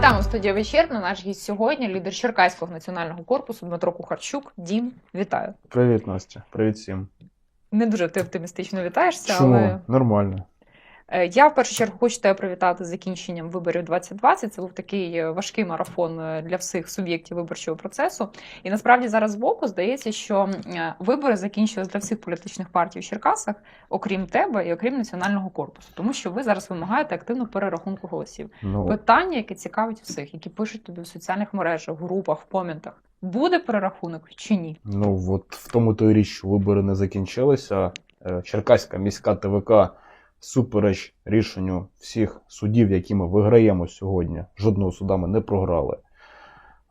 Вітаємо студія вечірна. Наш гість сьогодні лідер Черкаського національного корпусу Дмитро Кухарчук. Дім, вітаю. Привіт, Настя. Привіт всім. Не дуже ти оптимістично вітаєшся, Чому? але Нормально. Е, я в першу чергу хочу тебе привітати з закінченням виборів 2020. Це був такий е, важкий марафон е, для всіх суб'єктів виборчого процесу. І насправді зараз збоку здається, що вибори закінчились для всіх політичних партій в Черкасах, окрім тебе і окрім національного корпусу, тому що ви зараз вимагаєте активну перерахунку голосів. Ну, Питання, яке цікавить всіх, які пишуть тобі в соціальних мережах, групах, в коментах. Буде перерахунок чи ні? ну от в тому то й річ, що вибори не закінчилися. Черкаська міська ТВК супереч рішенню всіх судів, які ми виграємо сьогодні, жодного суда ми не програли.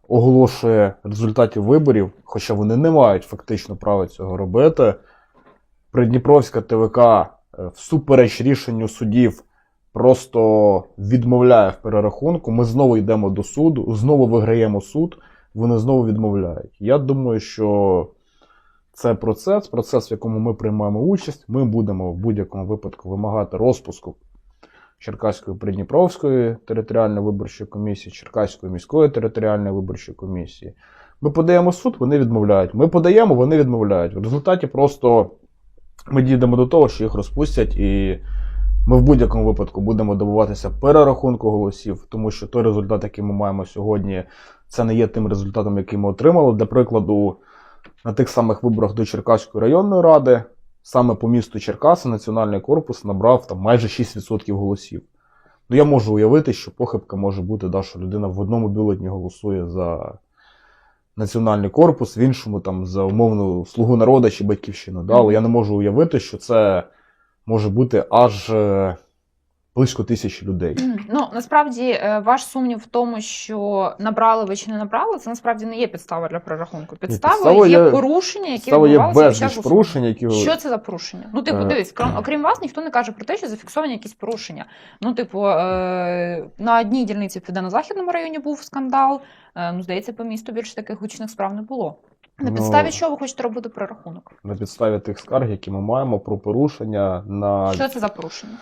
Оголошує результатів виборів, хоча вони не мають фактично права цього робити. Придніпровська ТВК е, всупереч рішенню судів просто відмовляє в перерахунку. Ми знову йдемо до суду, знову виграємо суд, вони знову відмовляють. Я думаю, що це процес, процес, в якому ми приймаємо участь. Ми будемо в будь-якому випадку вимагати розпуску Черкаської Придніпровської територіальної виборчої комісії, Черкаської міської територіальної виборчої комісії. Ми подаємо суд, вони відмовляють. Ми подаємо, вони відмовляють. В результаті просто ми дійдемо до того, що їх розпустять, і ми в будь-якому випадку будемо добуватися перерахунку голосів, тому що той результат, який ми маємо сьогодні, це не є тим результатом, який ми отримали. Для прикладу, на тих самих виборах до Черкаської районної ради, саме по місту Черкаси, Національний корпус набрав там майже 6% голосів. Ну, я можу уявити, що похибка може бути, да, що людина в одному бюлетні голосує за Національний корпус, в іншому там за умовну слугу народу чи батьківщину. Да? Але я не можу уявити, що це може бути аж е, близько тисячі людей. Ну насправді е, ваш сумнів в тому, що набрали ви чи не набрали, це насправді не є підстава для. Підставою підстава є є- порушення, які є відбувалися час безліч які Що це за порушення? Ну, типу, Е. дивись, крім, окрім вас, ніхто не каже про те, що зафіксовані якісь порушення. Ну, типу, е, на одній дільниці в південно-західному районі був скандал. Е, ну, здається, по місту більше таких гучних справ не було. На Ну, підставі чого ви хочете робити перерахунок? на підставі тих скарг, які ми маємо про порушення на Що це за порушення?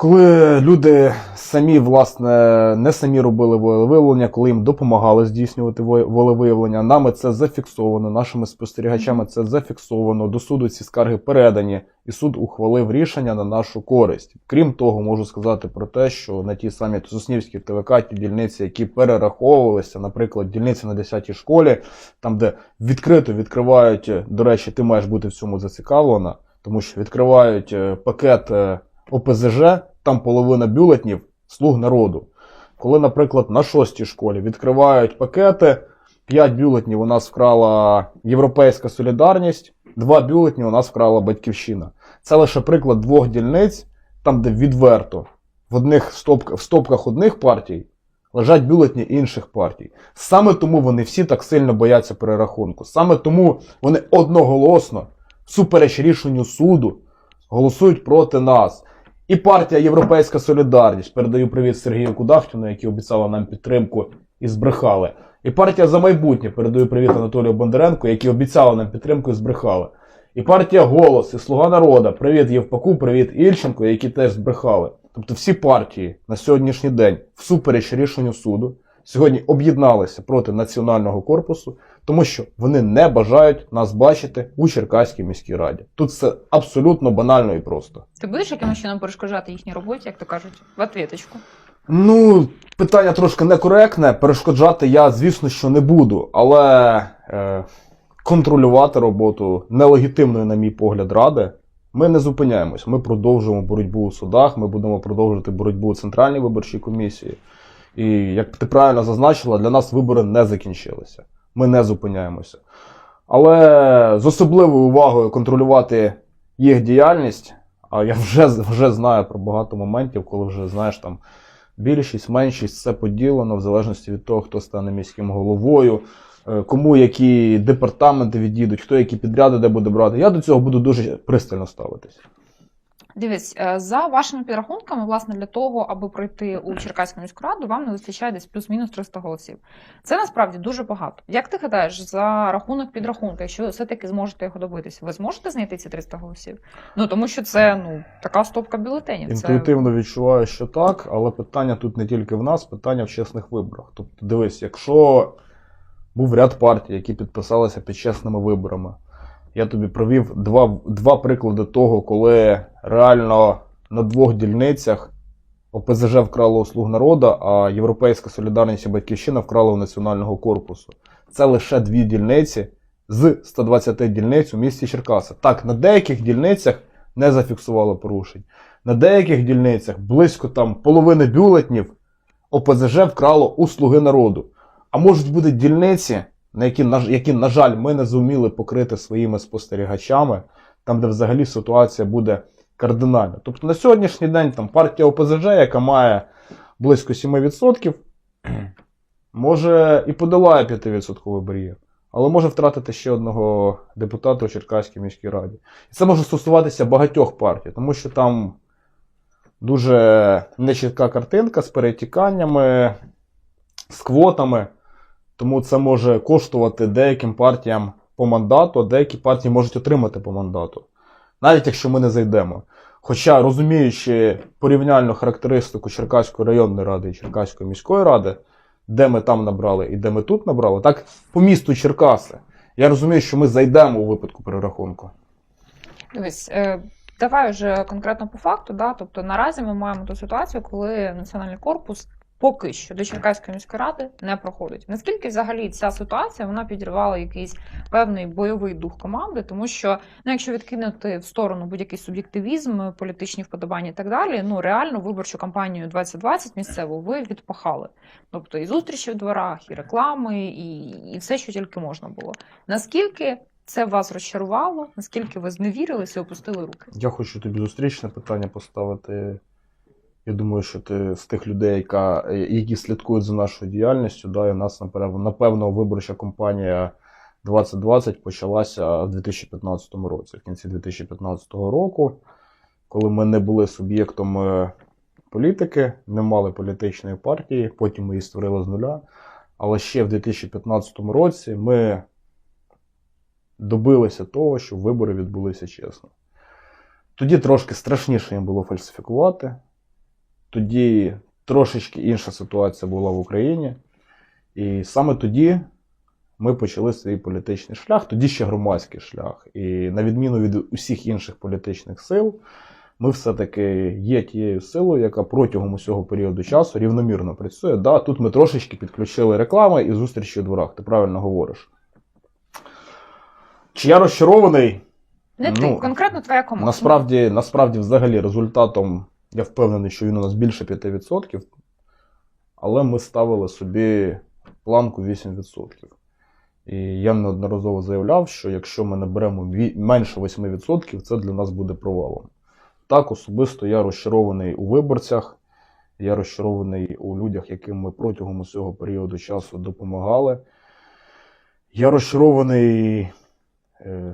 Коли люди самі, власне, не самі робили волевиявлення, коли їм допомагали здійснювати волевиявлення, нами це зафіксовано, нашими спостерігачами це зафіксовано, до суду ці скарги передані, і суд ухвалив рішення на нашу користь. Крім того, можу сказати про те, що на тій самій Соснівській ТВК ті дільниці, які перераховувалися, наприклад, дільниці на 10-й школі, там, де відкрито відкривають, до речі, ти маєш бути в цьому зацікавлена, тому що відкривають е, пакет е, ОПЗЖ, там половина бюлетнів слуг народу. Коли, наприклад, на шостій школі відкривають пакети, 5 бюлетнів у нас вкрала Європейська Солідарність, 2 бюлетні у нас вкрала Батьківщина. Це лише приклад двох дільниць, там, де відверто в, одних стопках, в стопках одних партій лежать бюлетні інших партій. Саме тому вони всі так сильно бояться перерахунку. Саме тому вони одноголосно, всупереч рішенню суду, голосують проти нас. І партія Європейська Солідарність. Передаю привіт Сергію Кудахтіну, який обіцяли нам підтримку і збрехали. І партія за майбутнє передаю привіт Анатолію Бондаренку, які обіцяли нам підтримку і збрехали. І партія Голос, і Слуга народу. Привіт Євпаку, привіт Ільченко, які теж збрехали. Тобто всі партії на сьогоднішній день, всупереч рішенню суду, сьогодні об'єдналися проти національного корпусу, тому що вони не бажають нас бачити у Черкаській міській раді. Тут це абсолютно банально і просто. Ти будеш якимось чином перешкоджати їхній роботі, як то кажуть, в ответочку? Ну, питання трошки некоректне. Перешкоджати я, звісно, що не буду, але е, контролювати роботу нелегітимної, на мій погляд, ради. Ми не зупиняємось. Ми продовжуємо боротьбу у судах, ми будемо продовжувати боротьбу у Центральній виборчій комісії. І як ти правильно зазначила, для нас вибори не закінчилися. Ми не зупиняємося. Але з особливою увагою контролювати їх діяльність. А я вже, вже знаю про багато моментів, коли вже знаєш там більшість, меншість, все поділено в залежності від того, хто стане міським головою, е, кому які департаменти відійдуть, хто які підряди де буде брати. Я до цього буду дуже пристально ставитись. Дивись, е, за вашими підрахунками, власне, для того, аби пройти у Черкаську міську раду, вам не вистачає десь плюс-мінус 300 голосів. Це насправді дуже багато. Як ти гадаєш, за рахунок підрахунку, якщо все-таки зможете його добитися, ви зможете знайти ці 300 голосів? Ну тому що це ну така стопка бюлетенів. Це Інтуїтивно відчуваю, що так, але питання тут не тільки в нас, питання в чесних виборах. Тобто, дивись, якщо був ряд партій, які підписалися під чесними виборами, я тобі провів два, два приклади того, коли реально на двох дільницях ОПЗЖ вкрало у слуг народу, а Європейська Солідарність і Батьківщина вкрала у Національного корпусу. Це лише дві дільниці з 120 дільниць у місті Черкаси. Так, на деяких дільницях не зафіксувало порушень. На деяких дільницях близько там половини бюлетнів ОПЗЖ вкрало у слуги народу. А можуть бути дільниці, на які, на, які, на жаль, ми не зуміли покрити своїми спостерігачами, там, де взагалі ситуація буде кардинальна. Тобто на сьогоднішній день там партія ОПЗЖ, яка має близько 7%, може і подолає 5% бар'єр, але може втратити ще одного депутата у Черкаській міській раді. І це може стосуватися багатьох партій, тому що там дуже нечітка картинка з перетіканнями, з квотами. Тому це може коштувати деяким партіям по мандату, а деякі партії можуть отримати по мандату, навіть якщо ми не зайдемо. Хоча, розуміючи порівняльну характеристику Черкаської районної ради і Черкаської міської ради, де ми там набрали і де ми тут набрали, так по місту Черкаси. Я розумію, що ми зайдемо у випадку перерахунку. Дивись, е, давай вже конкретно по факту. Да? Тобто наразі ми маємо ту ситуацію, коли національний корпус поки що до Черкаської міської ради не проходить. Наскільки взагалі ця ситуація вона підірвала якийсь певний бойовий дух команди, тому що ну, якщо відкинути в сторону будь-який суб'єктивізм, політичні вподобання і так далі, ну реально виборчу кампанію 2020 місцеву ви відпахали. Тобто і зустрічі в дворах, і реклами, і, і все, що тільки можна було. Наскільки це вас розчарувало? Наскільки ви зневірилися і опустили руки? Я хочу тобі зустрічне питання поставити. Я думаю, що ти з тих людей, яка, які слідкують за нашою діяльністю, да, і в нас напевно виборча кампанія 2020 почалася в 2015 році, в кінці 2015 року, коли ми не були суб'єктом е, політики, не мали політичної партії, потім ми її створили з нуля. Але ще в 2015 році ми добилися того, що вибори відбулися чесно. Тоді трошки страшніше їм було фальсифікувати. Тоді трошечки інша ситуація була в Україні. І саме тоді ми почали свій політичний шлях, тоді ще громадський шлях. І на відміну від усіх інших політичних сил, ми все-таки є тією силою, яка протягом усього періоду часу рівномірно працює. Да, тут ми трошечки підключили реклами і зустрічі у дворах. Ти правильно говориш. Чи я розчарований? Не ти, Ну, конкретно твоя команда. Насправді, насправді, взагалі, результатом я впевнений, що він у нас більше 5%, але ми ставили собі планку 8%. І я неодноразово заявляв, що якщо ми наберемо менше 8%, це для нас буде провалом. Так, особисто я розчарований у виборцях, я розчарований у людях, яким ми протягом усього періоду часу допомагали. Я розчарований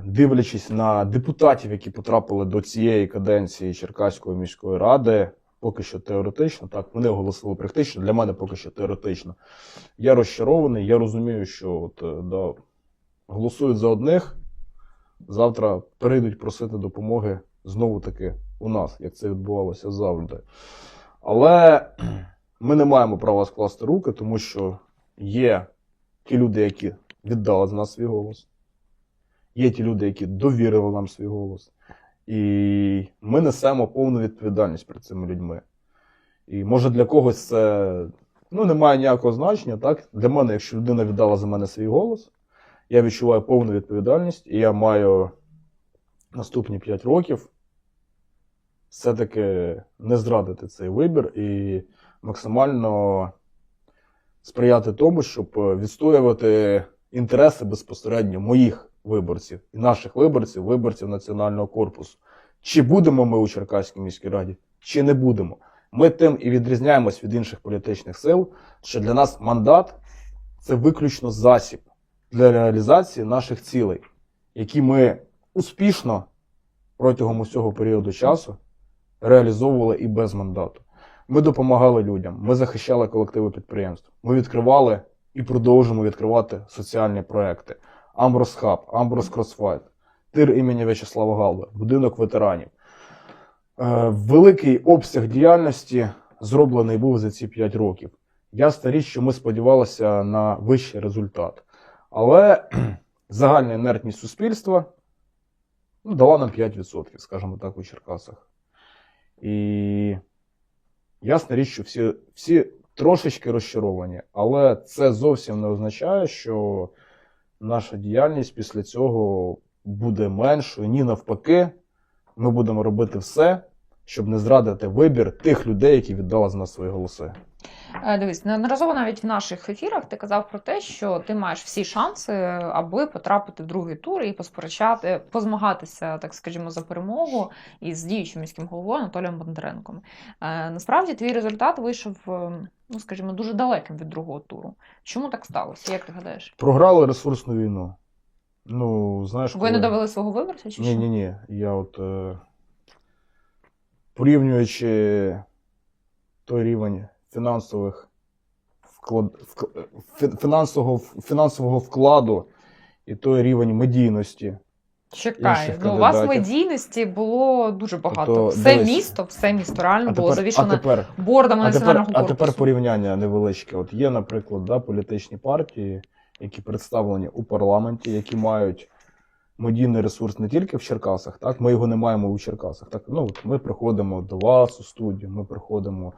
дивлячись на депутатів, які потрапили до цієї каденції Черкаської міської ради, поки що теоретично, так, вони оголосили практично, для мене поки що теоретично. Я розчарований, я розумію, що от, е, да, голосують за одних, завтра перейдуть просити допомоги знову таки у нас, як це відбувалося завжди. Але ми не маємо права скласти руки, тому що є ті люди, які віддали з нас свій голос. Є ті люди, які довірили нам свій голос. І ми несемо повну відповідальність перед цими людьми. І може для когось це ну, не має ніякого значення. Так? Для мене, якщо людина віддала за мене свій голос, я відчуваю повну відповідальність, і я маю наступні 5 років все-таки не зрадити цей вибір і максимально сприяти тому, щоб відстоювати інтереси безпосередньо моїх виборців і наших виборців, виборців Національного корпусу. Чи будемо ми у Черкаській міській раді, чи не будемо. Ми тим і відрізняємось від інших політичних сил, що для нас мандат це виключно засіб для реалізації наших цілей, які ми успішно протягом усього періоду часу реалізовували і без мандату. Ми допомагали людям, ми захищали колективи підприємств. Ми відкривали і продовжуємо відкривати соціальні проекти. Амброс Хаб, Амброс Кросфайт, тир імені В'ячеслава Галди, будинок ветеранів. Е, великий обсяг діяльності зроблений був за ці 5 років. Ясна річ, що ми сподівалися на вищий результат. Але загальна інертність суспільства ну, дала нам 5%, скажімо так, у Черкасах. І ясна річ, що всі, всі трошечки розчаровані, але це зовсім не означає, що наша діяльність після цього буде меншою. Ні, навпаки, ми будемо робити все, щоб не зрадити вибір тих людей, які віддали з нас свої голоси. Е, Дивись, неодноразово навіть в наших ефірах ти казав про те, що ти маєш всі шанси, аби потрапити в другий тур і посперечати, позмагатися, так скажімо, за перемогу із діючим міським головою Анатолієм Бондаренком. Е, Насправді твій результат вийшов, е, ну скажімо, дуже далеким від другого туру. Чому так сталося? Як ти гадаєш? Програли ресурсну війну. Ну, знаєш, Ви не коли- довели свого виборця чи Ні, що? ні, ні. Я от е, порівнюючи той рівень фінансових вклад, вк- фінансового, фінансового вкладу і той рівень медійності. Чекай, ну у вас медійності було дуже багато. Тобто, все дивись. місто, все місто реально А було тепер, а тепер, бордами а національного тепер, а тепер порівняння невеличке. От є, наприклад, да, політичні партії, які представлені у парламенті, які мають медійний ресурс не тільки в Черкасах, так ми його не маємо у Черкасах. Так, ну от ми приходимо до вас у студію, ми приходимо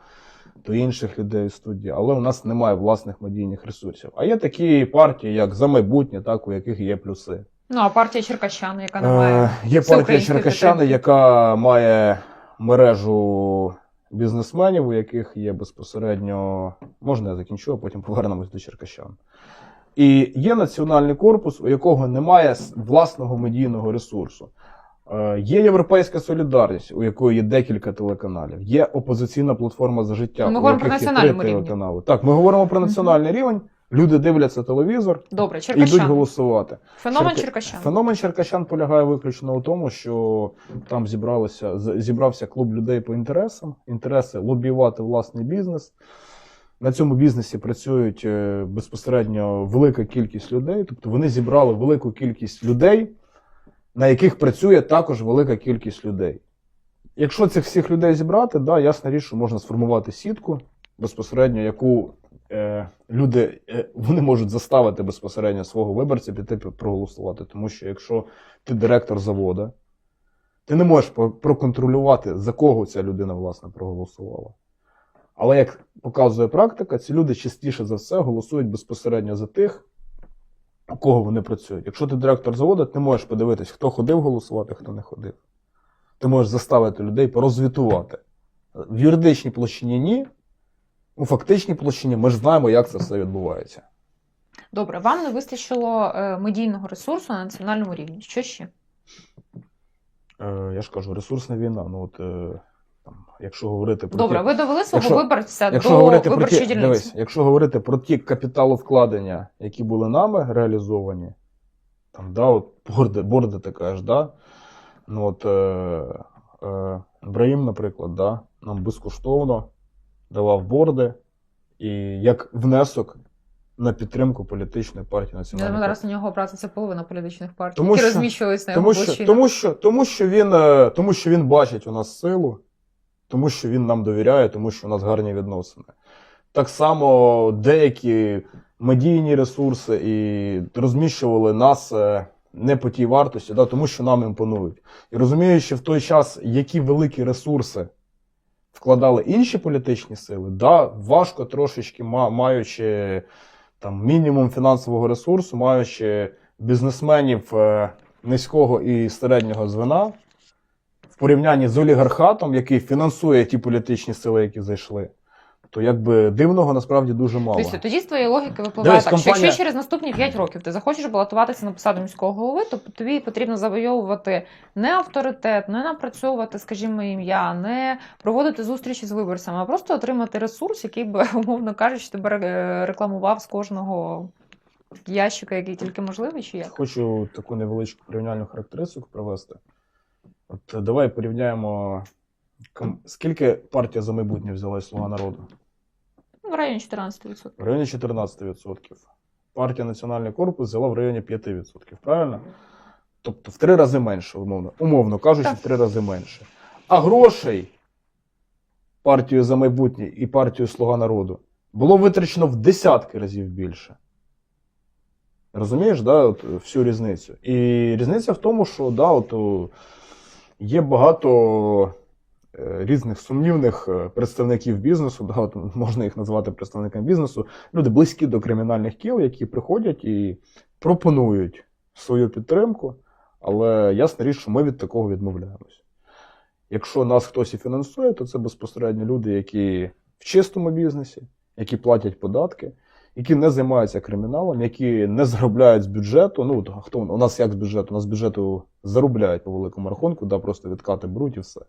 до інших людей у студії, але у нас немає власних медійних ресурсів. А є такі партії, як за майбутнє, так у яких є плюси. Ну, а партія Черкащани, яка не має. Е, Є партія Черкащани, яка має мережу бізнесменів, у яких є безпосередньо. Можна я закінчу, а потім повернемось до Черкащан. І є національний корпус, у якого немає власного медійного ресурсу. Е, Є Європейська солідарність, у якої є декілька телеканалів. Є опозиційна платформа за життя. Ми у говоримо про рівні. телеканали. Так, ми говоримо про національний рівень. Люди дивляться телевізор Добре, і йдуть голосувати. Феномен Черка- Черкащан. Феномен Черкащан полягає виключно у тому, що там зібралися, з- зібрався клуб людей по інтересам. Інтереси лобіювати власний бізнес. На цьому бізнесі працюють е, безпосередньо велика кількість людей. Тобто вони зібрали велику кількість людей, на яких працює також велика кількість людей. Якщо цих всіх людей зібрати, да, ясна річ, що можна сформувати сітку безпосередньо, яку е, люди е, вони можуть заставити безпосередньо свого виборця піти проголосувати. Тому що якщо ти директор заводу, ти не можеш проконтролювати, за кого ця людина власне проголосувала. Але як показує практика, ці люди частіше за все голосують безпосередньо за тих, у кого вони працюють. Якщо ти директор заводу, ти можеш подивитись, хто ходив голосувати, хто не ходив. Ти можеш заставити людей порозвітувати. В юридичній площині ні. У фактичній площині ми ж знаємо, як це все відбувається. Добре, вам не вистачило е, медійного ресурсу на національному рівні. Що ще? Е, я ж кажу, ресурсна війна. Ну, от, е, якщо говорити про Добре, ті, ви довели свого якщо- виборця якщо до виборчої ті, дільниці. дивись, якщо говорити про ті капіталовкладення, які були нами реалізовані, там, да, от борди, борди ти кажеш, да? Ну, от, е, е, Браїм, наприклад, да, нам безкоштовно давав борди і як внесок на підтримку політичної партії національної думаю, зараз на нього обратиться половина політичних партій, Тому які що- розміщувались на його Тому що, тому, що, тому, що він, е, тому що він бачить у нас силу, тому що він нам довіряє, тому що у нас гарні відносини. Так само деякі медійні ресурси і розміщували нас е, не по тій вартості, да, тому що нам імпонують. І розуміючи в той час, які великі ресурси вкладали інші політичні сили, да, важко трошечки ма- маючи там мінімум фінансового ресурсу, маючи бізнесменів е, низького і середнього звена порівнянні з олігархатом, який фінансує ті політичні сили, які зайшли, то якби дивного насправді дуже мало. Тобто, тоді з твоєї логіки випливає Дивись, так, що якщо через наступні 5 років ти захочеш балотуватися на посаду міського голови, то тобі потрібно завойовувати не авторитет, не напрацьовувати, скажімо, ім'я, не проводити зустрічі з виборцями, а просто отримати ресурс, який би, умовно кажучи, тебе е, рекламував з кожного ящика, який тільки можливий, чи як? Хочу таку невеличку порівняльну характеристику привести. От е, давай порівняємо Скільки партія за майбутнє взяла Слуга народу? В районі 14%. В районі 14%. Партія Національний корпус взяла в районі 5%, правильно? Тобто в три рази менше, умовно, умовно кажучи, Так. в три рази менше. А грошей партію за майбутнє і партію Слуга народу було витрачено в десятки разів більше. Розумієш, да, от, е, всю різницю. І різниця в тому, що да, от, о, є багато е, різних сумнівних е, представників бізнесу, да, от, можна їх назвати представниками бізнесу, люди близькі до кримінальних кіл, які приходять і пропонують свою підтримку, але ясна річ, що ми від такого відмовляємось. Якщо нас хтось і фінансує, то це безпосередньо люди, які в чистому бізнесі, які платять податки, які не займаються криміналом, які не заробляють з бюджету. Ну, хто у нас як з бюджету? У нас з бюджету заробляють по великому рахунку, да, просто відкати беруть і все.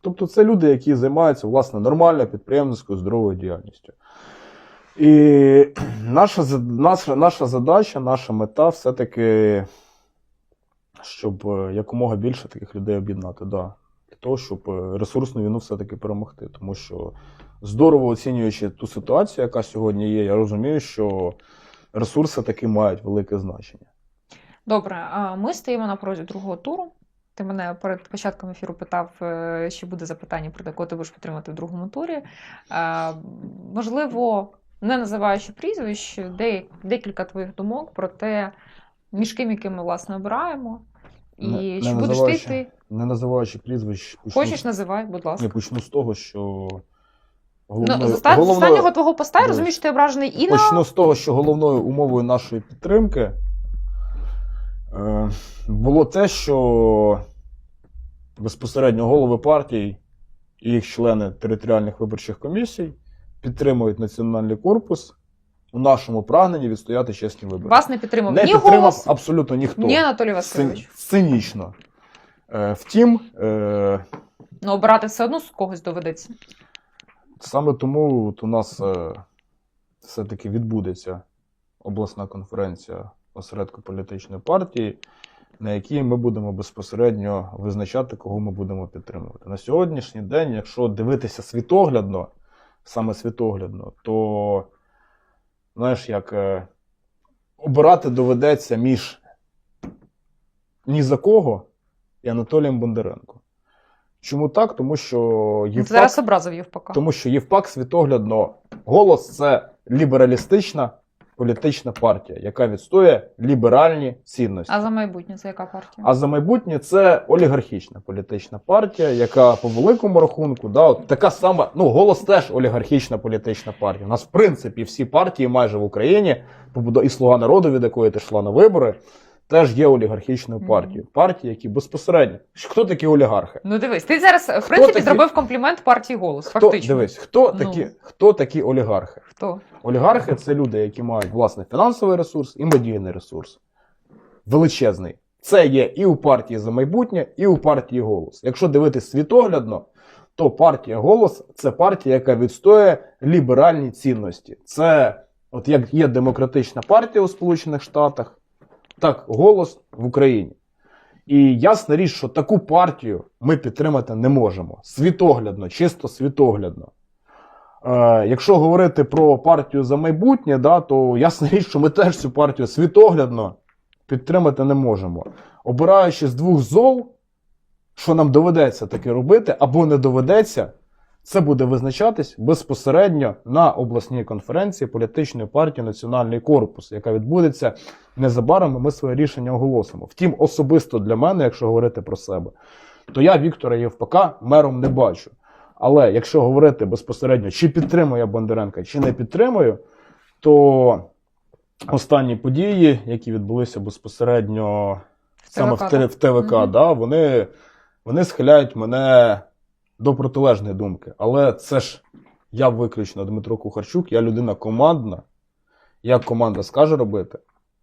Тобто це люди, які займаються власне нормальною підприємницькою здоровою діяльністю. І наша, наша, наша задача, наша мета все-таки, щоб е, якомога більше таких людей об'єднати. Да. Для того, щоб е, ресурсну війну все-таки перемогти. Тому що здорово оцінюючи ту ситуацію, яка сьогодні є, я розумію, що ресурси таки мають велике значення. Добре, ми стоїмо на порозі другого туру. Ти мене перед початком ефіру питав, е, чи буде запитання про те, кого ти будеш підтримати в другому турі. Е, Можливо, не називаючи прізвищ, декілька твоїх думок про те, між ким які ми власне обираємо. І Не- чи не будеш ти Не називаючи прізвищ, почну, Хочеш, називай, будь ласка. я почну з того, що Ну, головною, з оста- з головною- останнього твого поста я розумію, що ти ображений і на Почну з того, що головною умовою нашої підтримки е, було те, що безпосередньо голови партій і їх члени територіальних виборчих комісій підтримують національний корпус у нашому прагненні відстояти чесні вибори. вас не підтримав Не ні підтримав голос, абсолютно ніхто. ні Анатолій Васильович. Цинічно. Е, Втім, е, Ну, обирати все одно з когось доведеться. Саме тому от у нас е, все-таки відбудеться обласна конференція осередку політичної партії, на якій ми будемо безпосередньо визначати, кого ми будемо підтримувати. На сьогоднішній день, якщо дивитися світоглядно, саме світоглядно, то знаєш, як е, обирати доведеться між ні за кого і Анатолієм Бондаренко. Чому так? Тому що Ти Євпак... зараз образив Євпака. Тому що Євпак світоглядно голос це лібералістична політична партія, яка відстоює ліберальні цінності. А за майбутнє це яка партія? А за майбутнє це олігархічна політична партія, яка по великому рахунку, да, от така сама, ну голос теж олігархічна політична партія. У нас, в принципі, всі партії майже в Україні, побудо- і Слуга народу, від якої ти йшла на вибори, теж є олігархічною партією. Партії, які безпосередньо. Хто такі олігархи? Ну дивись, ти зараз в принципі такі- зробив комплімент партії голос. Хто, Фактично. дивись, хто Ну. такі, хто такі олігархи? Хто? Олігархи це люди, які мають власне фінансовий ресурс і медійний ресурс. Величезний. Це є і у партії за майбутнє, і у партії голос. Якщо дивитись світоглядно, то партія голос це партія, яка відстоює ліберальні цінності. Це, от як є демократична партія у Сполучених Штатах, так голос в Україні. І ясна річ, що таку партію ми підтримати не можемо. Світоглядно, чисто світоглядно. Е, якщо говорити про партію за майбутнє, да, то ясна річ, що ми теж цю партію світоглядно підтримати не можемо. Обираючи з двох зол, що нам доведеться таке робити, або не доведеться, це буде визначатись безпосередньо на обласній конференції політичної партії Національний корпус, яка відбудеться незабаром. і Ми своє рішення оголосимо. Втім, особисто для мене, якщо говорити про себе, то я Віктора Євпака мером не бачу. Але якщо говорити безпосередньо, чи підтримую я Бондаренка, чи не підтримую, то останні події, які відбулися безпосередньо саме в, ТВК, в ТВК, Мгм. да, вони, вони схиляють мене до протилежної думки. Але це ж я виключно Дмитро Кухарчук, я людина командна. Як команда скаже робити,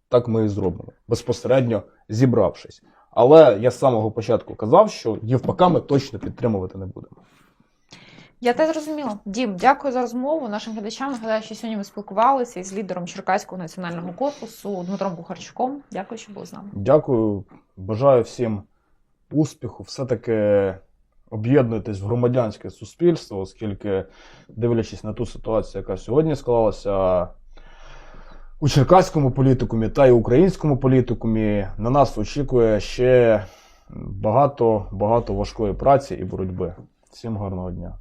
так ми і зробимо. Безпосередньо зібравшись. Але я з самого початку казав, що Євпака ми точно підтримувати не будемо. Я те зрозуміла. Дім, дякую за розмову. Нашим глядачам нагадаю, що сьогодні ми спілкувалися із лідером Черкаського національного корпусу Дмитром Кухарчуком. Дякую, що були з нами. Дякую, бажаю всім успіху. Все-таки об'єднуйтесь в громадянське суспільство, оскільки, дивлячись на ту ситуацію, яка сьогодні склалася у черкаському політикумі та й українському політикумі, на нас очікує ще багато багато важкої праці і боротьби. Всім гарного дня.